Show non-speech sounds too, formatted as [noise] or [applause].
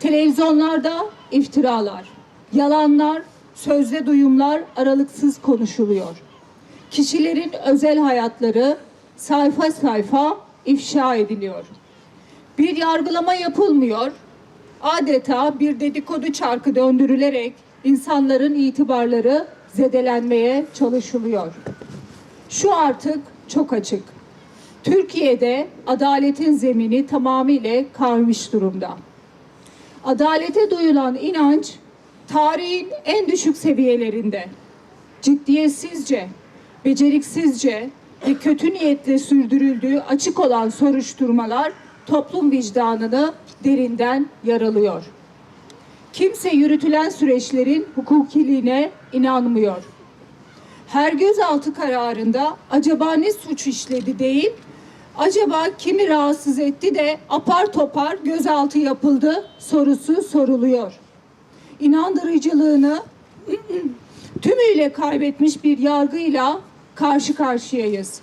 Televizyonlarda iftiralar, yalanlar, sözde duyumlar aralıksız konuşuluyor. Kişilerin özel hayatları sayfa sayfa ifşa ediliyor. Bir yargılama yapılmıyor. Adeta bir dedikodu çarkı döndürülerek insanların itibarları zedelenmeye çalışılıyor. Şu artık çok açık. Türkiye'de adaletin zemini tamamıyla kaymış durumda. Adalete duyulan inanç tarihin en düşük seviyelerinde. Ciddiyetsizce, beceriksizce ve kötü niyetle sürdürüldüğü açık olan soruşturmalar toplum vicdanını derinden yaralıyor. Kimse yürütülen süreçlerin hukukiliğine inanmıyor. Her gözaltı kararında acaba ne suç işledi değil, acaba kimi rahatsız etti de apar topar gözaltı yapıldı sorusu soruluyor. İnandırıcılığını [clears throat] tümüyle kaybetmiş bir yargıyla karşı karşıyayız.